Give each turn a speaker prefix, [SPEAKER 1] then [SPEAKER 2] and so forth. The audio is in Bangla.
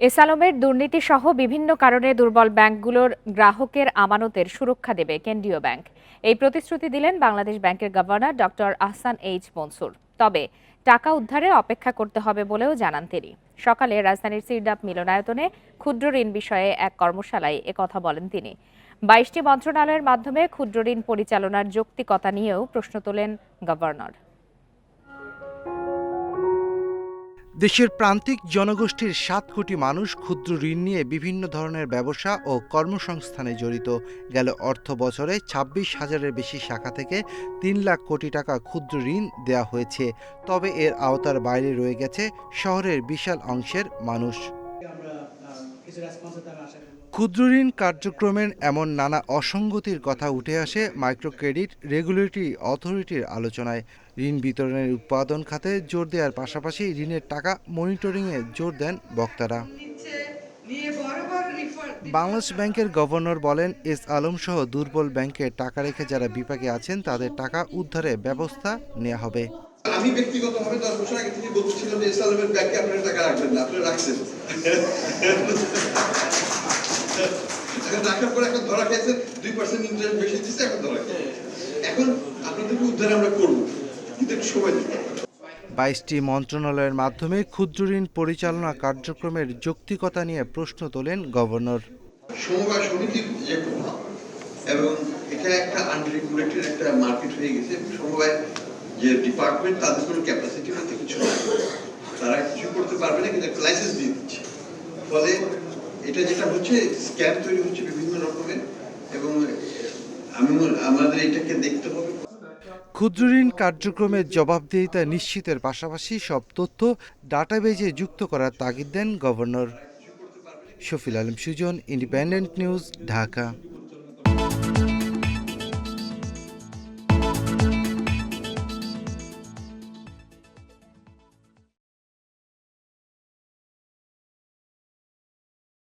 [SPEAKER 1] এস আলমের দুর্নীতি সহ বিভিন্ন কারণে দুর্বল ব্যাংকগুলোর গ্রাহকের আমানতের সুরক্ষা দেবে কেন্দ্রীয় ব্যাংক। এই প্রতিশ্রুতি দিলেন বাংলাদেশ ব্যাংকের governor doctor Ahsan H Mansur. তবে টাকা উদ্ধারে অপেক্ষা করতে হবে বলেও জানান তিনি। সকালে রাজধানীর সিরডাপ মিলনায়তনে ক্ষুদ্র ঋণ বিষয়ে এক কর্মশালায় একথা বলেন তিনি। বাইশটি মন্ত্রণালয়ের মাধ্যমে ক্ষুদ্র ঋণ পরিচালনার যৌক্তিকতা নিয়েও প্রশ্ন তোলেন গভর্নর।
[SPEAKER 2] দেশের প্রান্তিক জনগোষ্ঠীর সাত কোটি মানুষ ক্ষুদ্র ঋণ নিয়ে বিভিন্ন ধরনের ব্যবসা ও কর্মসংস্থানে জড়িত। গেল অর্থ বছরে ছাব্বিশ হাজারের বেশি শাখা থেকে তিন লাখ কোটি টাকা ক্ষুদ্র ঋণ দেওয়া হয়েছে। তবে এর আওতার বাইরে রয়ে গেছে শহরের বিশাল অংশের মানুষ। ক্ষুদ্র ঋণ কার্যক্রমের এমন নানা অসঙ্গতির কথা উঠে আসে মাইক্রো ক্রেডিট রেগুলেটরি অথরিটির আলোচনায়। ঋণ বিতরণের উৎপাদন খাতে জোর দেওয়ার পাশাপাশি ঋণের টাকা মনিটরিংয়ে জোর দেন বক্তারা। বাংলাদেশ ব্যাংকের গভর্নর বলেন এস আলম সহ দুর্বল ব্যাংকে টাকা রেখে যারা বিপাকে আছেন তাদের টাকা উদ্ধারে ব্যবস্থা নেওয়া হবে।
[SPEAKER 3] আমি ব্যক্তিগতভাবে দশ বছর আগে থেকে বলছিলাম যে ইসলামের ব্যাংকে আপনারা টাকা রাখবেন না আপনারা রাখছেন। এখন রাখার পর এখন ধরা খেয়েছেন দুই পার্সেন্ট ইন্টারেস্ট বেশি দিচ্ছে এখন ধরা। এখন আপনাদেরকে উদ্ধার আমরা করব কিন্তু একটু সময় দিতে
[SPEAKER 2] বাইশটি মন্ত্রণালয়ের মাধ্যমে ক্ষুদ্র ঋণ পরিচালনা কার্যক্রমের যৌক্তিকতা নিয়ে প্রশ্ন তোলেন গভর্নর।
[SPEAKER 3] সমবায় সমিতির যে প্রভাব এবং এটা একটা আনরেগুলেটেড একটা মার্কেট হয়ে গেছে সমবায় যে ডিপার্টমেন্ট তাদের কোনো ক্যাপাসিটি বলতে কিছু তারা কিছু করতে পারবে না, কিন্তু একটা লাইসেন্স দিয়ে দিচ্ছে। ফলে এটা যেটা হচ্ছে স্ক্যাম তৈরি হচ্ছে বিভিন্ন রকমের, এবং আমি আমাদের এটাকে দেখতে হবে।
[SPEAKER 2] ক্ষুদ্র ঋণ কার্যক্রমের জবাবদিহিতা নিশ্চিতের পাশাপাশি সব তথ্য ডাটাবেজে যুক্ত করার তাগিদ দেন governor. Shafil Alam Sujan independent news Dhaka.